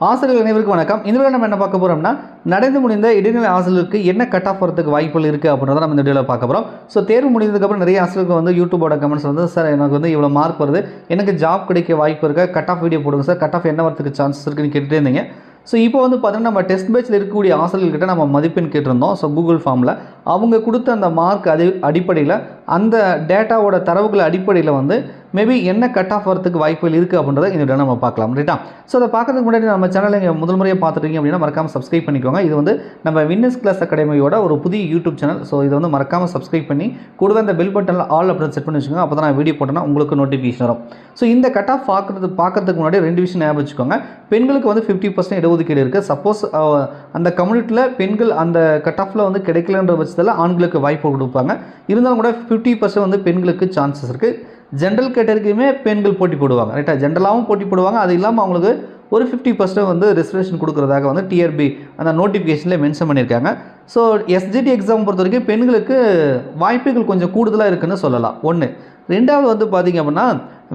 ஆசிரியர்கள் அனைவருக்கும் வணக்கம். இந்த நம்ம என்ன பார்க்க போகிறோம்னா நடந்து முடிந்த இடைநிலை ஆசிரியருக்கு என்ன கட் ஆஃப் வரதுக்கு வாய்ப்புகள் இருக்குது அப்படின்றத நம்ம இந்த வீடியோவில் பார்க்க போகிறோம் ஸோ தேர்வு முடிந்ததுக்கப்புறம் நிறைய ஆசிரியர்கள் வந்து யூடியூபோட கமெண்ட்ஸ் வந்து சார் எனக்கு வந்து இவ்வளோ மார்க் வருது. எனக்கு ஜாப் கிடைக்க வாய்ப்பு இருக்கா? கட் ஆஃப் வீடியோ போடுங்க சார் கட் ஆஃப் என்ன வரதுக்கு சான்சஸ் இருக்குன்னு கேட்டுட்டே இருந்தீங்க. ஸோ இப்போ வந்து பார்த்தீங்கன்னா நம்ம டெஸ்ட் பேட்சில் இருக்கக்கூடிய ஆசிரியர்கிட்ட நம்ம மதிப்பெண் கேட்டிருந்தோம். ஸோ கூகுள் ஃபார்மில் அவங்க கொடுத்த அந்த மார்க் அது அடிப்படையில் அந்த டேட்டாவோட தரவுகள் அடிப்படையில் வந்து மேபி என்ன கட் ஆஃப் வரத்துக்கு வாய்ப்புகள் இருக்குது அப்படின்றத இந்த நம்ம பார்க்கலாம் ரைட்டா ஸோ அதை பார்க்கறதுக்கு முன்னாடி நம்ம சேனலை இங்கே முதல் முறையாக பார்த்துருக்கீங்க அப்படின்னா மறக்காமல் சப்ஸ்கிரைப் பண்ணிக்கோங்க. இது வந்து நம்ம வின்னர்ஸ் கிளாஸ் அகாடமியோட ஒரு புதிய யூடியூப் சேனல் ஸோ இதை வந்து மறக்காமல் சப்ஸ்கிரைப் பண்ணி கூடவே அந்த பெல் பட்டனில் ஆல் அப்படின்னு செட் பண்ணி வச்சுக்கோங்க. அப்போ தான் நான் வீடியோ போட்டேன்னா உங்களுக்கு நோட்டிஃபிகேஷன் வரும். ஸோ இந்த கட் ஆஃப் பார்க்குறது பார்க்கறதுக்கு முன்னாடி ரெண்டு விஷயம் ஞாபகம் வச்சுக்கோங்க. பெண்களுக்கு வந்து ஃபிஃப்டி பர்சன்ட் இடஒதுக்கீடு இருக்குது சப்போஸ் அந்த கம்யூனிட்டியில் பெண்கள் அந்த கட் ஆஃபில் வந்து கிடைக்கலன்ற பர்சன்டேஜில் ஆண்களுக்கு வாய்ப்பு கொடுப்பாங்க. இருந்தாலும் கூட ஃபிஃப்டி பர்சன்ட் வந்து பெண்களுக்கு சான்சஸ் இருக்குது ஜென்ரல் கேட்டகரிக்குமே பெண்கள் போட்டி போடுவாங்க. ரைட்டாக ஜென்ரலாகவும் போட்டி போடுவாங்க. அது இல்லாமல் அவங்களுக்கு ஒரு ஃபிஃப்டி பர்சன்ட் வந்து ரிசர்வேஷன் கொடுக்குறதாக வந்து டிஆர்பி அந்த நோட்டிஃபிகேஷனில் மென்ஷன் பண்ணியிருக்காங்க. ஸோ எஸ்ஜிடி எக்ஸாம் பொறுத்த வரைக்கும் பெண்களுக்கு வாய்ப்புகள் கொஞ்சம் கூடுதலாக இருக்குன்னு சொல்லலாம். ஒன்று ரெண்டாவது வந்து பார்த்திங்க அப்படின்னா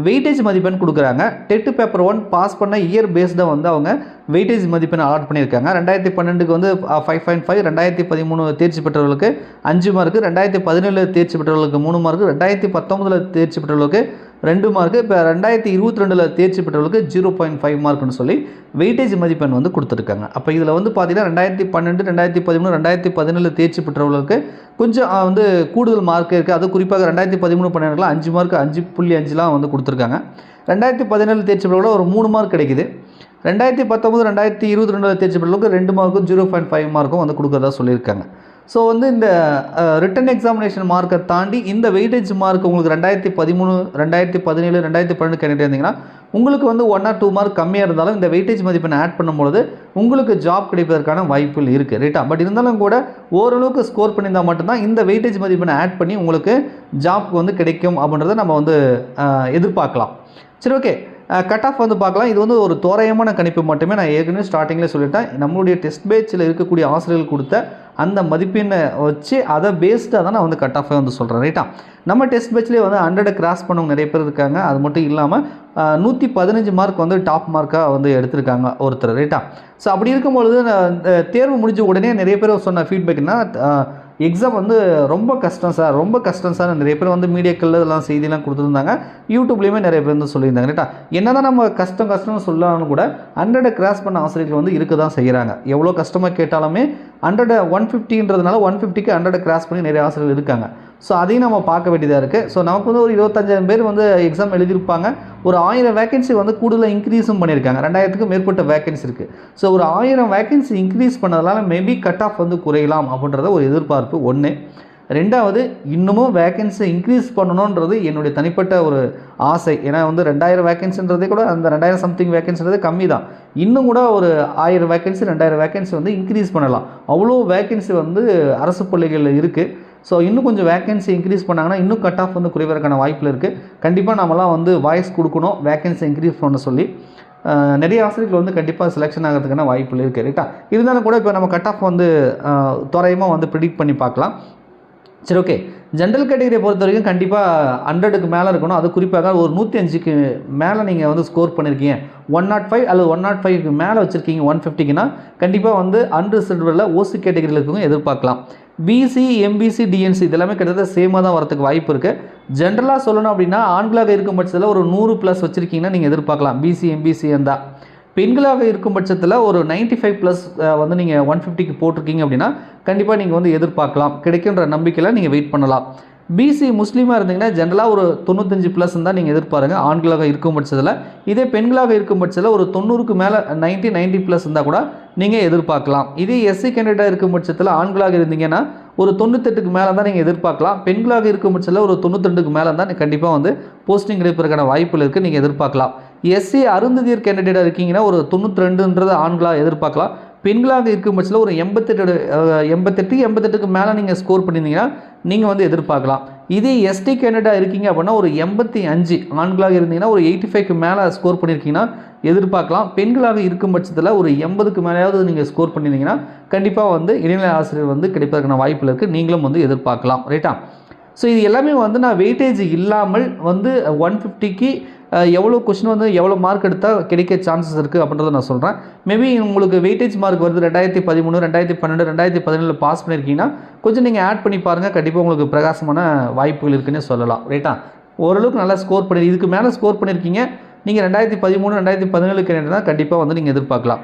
வெயிட்டேஜ் மதிப்பெண் கொடுக்குறாங்க. டெட்டு பேப்பர் ஒன் பாஸ் பண்ண இயர் பேஸ்டாக வந்து அவங்க வெயிட்டேஜ் மதிப்பெண் அலாட் பண்ணியிருக்காங்க. ரெண்டாயிரத்தி பன்னெண்டுக்கு வந்து ஃபைவ் பாயிண்ட் ஃபைவ் ரெண்டாயிரத்தி பதிமூணு தேர்ச்சி பெற்றவர்களுக்கு அஞ்சு மார்க்கு ரெண்டாயிரத்தி பதினேழு தேர்ச்சி பெற்றவர்களுக்கு மூணு மார்க்கு ரெண்டாயிரத்தி பத்தொம்பதில் தேர்ச்சி பெற்றவர்களுக்கு ரெண்டு மார்க்கு இப்போ ரெண்டாயிரத்தி இருபத்தி ரெண்டில் தேர்ச்சி பெற்றவர்களுக்கு ஜீரோ பாயிண்ட் ஃபைவ் மார்க்னு சொல்லி வெயிட்டேஜ் மதிப்பெண் வந்து கொடுத்துருக்காங்க. அப்போ இதில் வந்து பார்த்தீங்கன்னா ரெண்டாயிரத்தி பன்னெண்டு ரெண்டாயிரத்தி பதிமூணு ரெண்டாயிரத்தி பதினேழு தேர்ச்சி பெற்றவர்களுக்கு கொஞ்சம் வந்து கூடுதல் மார்க் இருக்குது அது குறிப்பாக ரெண்டாயிரத்தி பதிமூணு பன்னெண்டுலாம் அஞ்சு மார்க் அஞ்சு புள்ளி அஞ்சுலாம் வந்து கொடுத்துருக்காங்க. ரெண்டாயிரத்தி பதினேழு தேர்ச்சி பெற்றவர்களோட ஒரு மூணு மார்க் கிடைக்குது. ரெண்டாயிரத்தி பத்தொம்பது ரெண்டாயிரத்தி இருபத்தி ரெண்டில் தேர்ச்சி பெற்றவங்களுக்கு ரெண்டு மார்க்கும் ஜீரோ பாயிண்ட் ஃபைவ் மார்க்கும் வந்து கொடுக்குறதா சொல்லியிருக்காங்க. ஸோ வந்து இந்த ரிட்டன் எக்ஸாமினேஷன் மார்க்கை தாண்டி இந்த வெயிட்டேஜ் மார்க் உங்களுக்கு ரெண்டாயிரத்தி பதிமூணு ரெண்டாயிரத்தி பதினேழு ரெண்டாயிரத்தி பன்னெண்டு கேட்டுட்டு இருந்தீங்கன்னா உங்களுக்கு வந்து ஒன் ஆர் டூ மார்க் கம்மியாக இருந்தாலும் இந்த வெயிட்டேஜ் மதிப்பெண் ஆட் பண்ணும்பொழுது உங்களுக்கு ஜாப் கிடைப்பதற்கான வாய்ப்புகள் இருக்குது ரைட்டா பட் இருந்தாலும் கூட ஓரளவுக்கு ஸ்கோர் பண்ணியிருந்தால் மட்டும்தான் இந்த வெயிட்டேஜ் மதிப்பெண் ஆட் பண்ணி உங்களுக்கு ஜாப்க்கு வந்து கிடைக்கும் அப்படின்றத நம்ம வந்து எதிர்பார்க்கலாம். சரி ஓகே கட் ஆஃப் வந்து பார்க்கலாம். இது வந்து ஒரு தோராயமான கணிப்பு மட்டுமே நான் ஏற்கனவே ஸ்டார்டிங்கில் சொல்லிட்டேன். நம்மளுடைய டெஸ்ட் பேச்சில் இருக்கக்கூடிய ஆசிரியர்கள் கொடுத்த அந்த மதிப்பெண்ணை வச்சு அதை பேஸ்டாக தான் நான் வந்து கட் ஆஃபை வந்து சொல்கிறேன் ரைட்டா நம்ம டெஸ்ட் பேட்ச்லேயே வந்து ஹண்ட்ரடை கிராஸ் பண்ணவங்க நிறைய பேர் இருக்காங்க. அது மட்டும் இல்லாமல் நூற்றி பதினஞ்சு மார்க் வந்து டாப் மார்க்காக வந்து எடுத்திருக்காங்க ஒருத்தர் ரைட்டா ஸோ அப்படி இருக்கும்பொழுது தேர்வு முடிஞ்ச உடனே நிறைய பேர் சொன்ன ஃபீட்பேக்னால் எக்ஸாம் வந்து ரொம்ப கஷ்டம் சார் ரொம்ப கஷ்டம் சார் நிறைய பேர் வந்து மீடியாக்கள் இதெல்லாம் செய்திலாம் கொடுத்துருந்தாங்க. யூடியூப்லேயுமே நிறைய பேர் வந்து சொல்லியிருந்தாங்க. ரைட்டா என்ன தான் நம்ம கஷ்டம் கஷ்டம்னு சொல்லலாம்னு கூட ஹண்ட்ரடை கிராஸ் பண்ண ஆசிரியர்கள் வந்து இருக்க தான் செய்கிறாங்க எவ்வளோ கஷ்டமாக கேட்டாலுமே ஹண்ட்ரட் ஒன் ஃபிஃப்டின்றதுனால ஒன் ஃபிஃப்டிக்கு ஹண்ட்ரட் கிராஸ் பண்ணி நிறைய ஆசிரியர்கள் இருக்காங்க. ஸோ அதையும் நம்ம பார்க்க வேண்டியதாக இருக்குது ஸோ நமக்கு வந்து ஒரு இருபத்தஞ்சாயிரம் பேர் வந்து எக்ஸாம் எழுதியிருப்பாங்க. ஒரு ஆயிரம் வேகன்சி வந்து கூடுதலாக இன்க்ரீஸும் பண்ணியிருக்காங்க. ரெண்டாயிரத்துக்கு மேற்பட்ட வேகன்சி இருக்குது ஸோ ஒரு ஆயிரம் வேகன்சி இன்க்ரீஸ் பண்ணதால் மேபி கட் ஆஃப் வந்து குறையலாம் அப்படின்றத ஒரு எதிர்பார்ப்பு ஒன்று ரெண்டாவது இன்னமும் வேகன்சி இன்க்ரீஸ் பண்ணணுன்றது என்னுடைய தனிப்பட்ட ஒரு ஆசை. ஏன்னா வந்து ரெண்டாயிரம் வேகன்சின்றதே கூட அந்த ரெண்டாயிரம் சம்திங் வேகன்சின்றது கம்மி தான். இன்னும் கூட ஒரு ஆயிரம் வேகன்சி ரெண்டாயிரம் வேகன்சி வந்து இன்க்ரீஸ் பண்ணலாம். அவ்வளோ வேகன்சி வந்து அரசு பள்ளிகளில் இருக்குது ஸோ இன்னும் கொஞ்சம் வேகன்சி இன்க்ரீஸ் பண்ணாங்கன்னா இன்னும் கட் ஆஃப் வந்து குறைவதற்கான வாய்ப்பில் இருக்குது கண்டிப்பாக நம்மலாம் வந்து வாய்ஸ் கொடுக்கணும் வேகன்சி இன்க்ரீஸ் பண்ண சொல்லி நிறைய ஆசிரியர்கள் வந்து கண்டிப்பாக செலெக்ஷன் ஆகிறதுக்கான வாய்ப்புகள் இருக்குது ரைட்டா இருந்தாலும் கூட இப்போ நம்ம கட் ஆஃப் வந்து தோராயமாக வந்து ப்ரிடிக்ட் பண்ணி பார்க்கலாம். சரி ஓகே ஜென்ரல் கேட்டகரியை பொறுத்த வரைக்கும் கண்டிப்பாக ஹண்ட்ரடுக்கு மேலே இருக்கணும். அது குறிப்பாக ஒரு நூற்றி அஞ்சுக்கு மேலே நீங்கள் வந்து ஸ்கோர் பண்ணியிருக்கீங்க ஒன் நாட் oh ஃபைவ் அல்லது ஒன் நாட் oh ஃபைவ்க்கு மேலே வச்சுருக்கீங்க ஒன் ஃபிஃப்டிக்குன்னா கண்டிப்பாக வந்து அன்ரிசர்வ்டில் ஓசி கேட்டகரியில் இருக்கவங்க எதிர்பார்க்கலாம். பிசி எம்பிசி டிஎன்சி இதெல்லாமே கிட்டத்தட்ட சேமாக தான் வரதுக்கு வாய்ப்பு இருக்குது ஜென்ரலாக சொல்லணும் அப்படின்னா ஆண்களாக இருக்கும் பட்சத்தில் ஒரு நூறு ப்ளஸ் வச்சுருக்கீங்கன்னா நீங்கள் எதிர்பார்க்கலாம். பிசி எம்பிசி இருந்தால் பெண்களாக இருக்கும் பட்சத்தில் ஒரு நைன்ட்டி ஃபைவ் ப்ளஸ் வந்து நீங்கள் ஒன் ஃபிஃப்டிக்கு போட்டிருக்கீங்க அப்படின்னா கண்டிப்பாக நீங்கள் வந்து எதிர்பார்க்கலாம். கிடைக்கின்ற நம்பிக்கையில் நீங்கள் வெயிட் பண்ணலாம். பிசி முஸ்லீமாக இருந்தீங்கன்னா ஜென்ரலாக ஒரு தொண்ணூத்தஞ்சு ப்ளஸ் தான் நீங்கள் எதிர்பாருங்க. ஆண்களாக இருக்கும் பட்சத்தில். இதே பெண்களாக இருக்கும் பட்சத்தில் ஒரு தொண்ணூறுக்கு மேலே நைன்ட்டி நைன்ட்டி ப்ளஸ் இருந்தால் கூட நீங்கள் எதிர்பார்க்கலாம். இதே எஸ்சி கேண்டிடேட்டாக இருக்கும் பட்சத்தில் ஆண்களாக இருந்தீங்கன்னா ஒரு தொண்ணூத்தெட்டுக்கு மேலே தான் நீங்கள் எதிர்பார்க்கலாம். பெண்களாக இருக்கும் பட்சத்தில் ஒரு தொண்ணூத்தெண்டுக்கு மேலே தான் கண்டிப்பாக வந்து போஸ்டிங் கிடைப்பதற்கான வாய்ப்புகள் இருக்குது நீங்கள் எதிர்பார்க்கலாம். எஸ்சி அருந்ததியர் கேண்டிடேட்டாக இருக்கீங்கன்னா ஒரு தொண்ணூற்றி ரெண்டுன்றது ஆண்களாக எதிர்பார்க்கலாம். பெண்களாக இருக்கும் பட்சத்தில் ஒரு எண்பத்தெட்டு எண்பத்தெட்டு எண்பத்தெட்டுக்கு மேலே நீங்கள் ஸ்கோர் பண்ணியிருந்தீங்கன்னா நீங்கள் வந்து எதிர்பார்க்கலாம். இதே எஸ்டி கேண்டிடேட்டாக இருக்கீங்க அப்படின்னா ஒரு எண்பத்தி அஞ்சு ஆண்களாக இருந்தீங்கன்னா ஒரு எயிட்டி ஃபைவ்க்கு மேலே ஸ்கோர் பண்ணியிருக்கீங்கன்னா எதிர்பார்க்கலாம். பெண்களாக இருக்கும் பட்சத்தில் ஒரு எண்பதுக்கு மேலேயாவது நீங்கள் ஸ்கோர் பண்ணியிருந்தீங்கன்னா கண்டிப்பாக வந்து இடைநிலை ஆசிரியர் வந்து கிடைப்பதற்கான வாய்ப்பில் இருக்குது நீங்களும் வந்து எதிர்பார்க்கலாம். ரைட்டா ஸோ இது எல்லாமே வந்து நான் வெயிட்டேஜ் இல்லாமல் வந்து ஒன் ஃபிஃப்டிக்கு எவ்வளோ கொஷின் வந்து எவ்வளோ மார்க் எடுத்தால் கிடைக்க சான்சஸ் இருக்குது அப்படின்றத நான் சொல்கிறேன் மேபி உங்களுக்கு வெயிட்டேஜ் மார்க் வருது ரெண்டாயிரத்தி பதிமூணு ரெண்டாயிரத்தி பன்னெண்டு ரெண்டாயிரத்தி பதினேழு பாஸ் பண்ணியிருக்கீங்கன்னா கொஞ்சம் நீங்கள் ஆட் பண்ணி பாருங்கள் கண்டிப்பாக உங்களுக்கு பிரகாசமான வாய்ப்புகள் இருக்குன்னே சொல்லலாம். ரைட்டா ஓரளவுக்கு நல்லா ஸ்கோர் பண்ணி இதுக்கு மேலே ஸ்கோர் பண்ணியிருக்கீங்க நீங்கள் ரெண்டாயிரத்தி பதிமூணு ரெண்டாயிரத்தி பதினேழுக்கு தான் கண்டிப்பாக வந்து நீங்கள் எதிர்பார்க்கலாம்.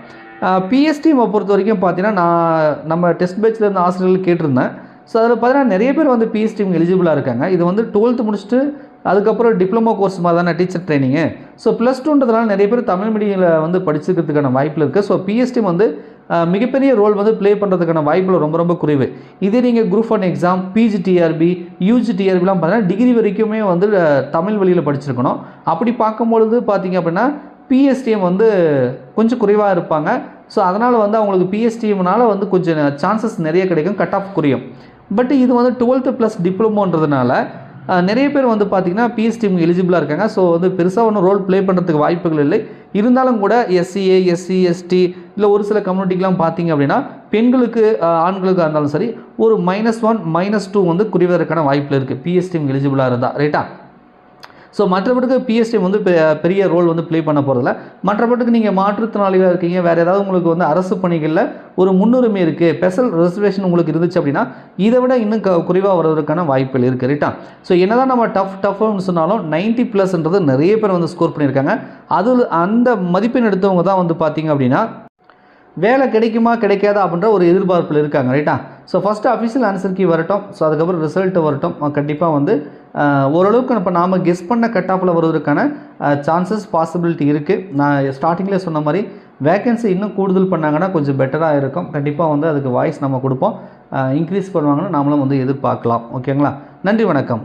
பிஎஸ்டி பொறுத்த வரைக்கும் பார்த்தீங்கன்னா நான் நம்ம டெஸ்ட் பேட்சில் இருந்த ஆசிரியர்கள் கேட்டிருந்தேன். ஸோ அதில் பார்த்தீங்கன்னா நிறைய பேர் வந்து பிஎஸ்டிஎம் எலிஜிபிளாக இருக்காங்க. இது வந்து டுவெல்த்து முடிச்சுட்டு அதுக்கப்புறம் டிப்ளமோ கோர்ஸ் மாதிரி தானே டீச்சர் ட்ரைனிங்கு ஸோ ப்ளஸ் டூன்றதுனால நிறைய பேர் தமிழ் மீடியமில் வந்து படிச்சுக்கிறதுக்கான வாய்ப்பில் இருக்குது ஸோ பிஎஸ்டி வந்து மிகப்பெரிய ரோல் வந்து ப்ளே பண்ணுறதுக்கான வாய்ப்பில் ரொம்ப ரொம்ப குறைவு. இதே நீங்கள் குரூப் ஒன் எக்ஸாம் பிஜிடிஆர்பி யூஜிடிஆர்பிலாம் பார்த்தீங்கன்னா டிகிரி வரைக்குமே வந்து தமிழ் வழியில் படிச்சிருக்கணும். அப்படி பார்க்கும்பொழுது பார்த்தீங்க அப்படின்னா பிஎஸ்டிஎம் வந்து கொஞ்சம் குறைவாக இருப்பாங்க. ஸோ அதனால் வந்து அவங்களுக்கு பிஎஸ்டிஎம்னால் வந்து கொஞ்சம் சான்சஸ் நிறைய கிடைக்கும் கட் ஆஃப் குறையும். பட் இது வந்து டுவெல்த்து ப்ளஸ் டிப்ளமோன்றதுனால நிறைய பேர் வந்து பார்த்திங்கன்னா பிஎஸ்டிஎம் எலிஜிபிளாக இருக்காங்க. ஸோ வந்து பெருசாக ஒன்றும் ரோல் ப்ளே பண்ணுறதுக்கு வாய்ப்புகள் இல்லை. இருந்தாலும் கூட எஸ்சிஏ எஸ்சி எஸ்டி இல்லை ஒரு சில கம்யூனிட்டிக்கெலாம் பார்த்திங்க அப்படின்னா பெண்களுக்கு ஆண்களுக்காக இருந்தாலும் சரி ஒரு மைனஸ் ஒன் மைனஸ் டூ வந்து குறைவதற்கான வாய்ப்பில் இருக்குது பிஎஸ்டிஎம் எலிஜிபிளாக இருந்தால் ரைட்டா ஸோ மற்றபடிக்கு பிஎஸ்டி வந்து பெ- பெரிய ரோல் வந்து ப்ளே பண்ண போகிறதில்ல மற்றபடிக்கு நீங்கள் மாற்றுத்திறனாளிகளாக இருக்கீங்க. வேறு ஏதாவது உங்களுக்கு வந்து அரசு பணிகளில் ஒரு முன்னுரிமை இருக்குது ஸ்பெஷல் ரிசர்வேஷன் உங்களுக்கு இருந்துச்சு அப்படின்னா இதை விட இன்னும் க குறைவாக வர்றதுக்கான வாய்ப்புகள் இருக்குது ரைட்டா ஸோ என்னதான் நம்ம டஃப் டஃப்னு சொன்னாலும் 90 ப்ளஸ்ன்றது நிறைய பேர் வந்து ஸ்கோர் பண்ணியிருக்காங்க. அது அந்த மதிப்பெண் எடுத்தவங்க தான் வந்து பார்த்தீங்க அப்படின்னா வேலை கிடைக்குமா கிடைக்காதா அப்படின்ற ஒரு எதிர்பார்ப்பில் இருக்காங்க ரைட்டா so first official answer key வரட்டும். ஸோ அதுக்கப்புறம் ரிசல்ட் வரட்டும். கண்டிப்பாக வந்து ஓரளவுக்கு இப்போ நாம் கெஸ் பண்ண கட் ஆஃபில் வருவதற்கான சான்சஸ் பாசிபிலிட்டி இருக்குது நான் ஸ்டார்டிங்கில் சொன்ன மாதிரி வேகன்சி இன்னும் கூடுதல் பண்ணாங்கன்னா கொஞ்சம் பெட்டராக இருக்கும். கண்டிப்பாக வந்து அதுக்கு வாய்ஸ் நம்ம கொடுப்போம். இன்க்ரீஸ் பண்ணுவாங்கன்னு நாமளும் வந்து எதிர்பார்க்கலாம். ஓகேங்களா நன்றி வணக்கம்.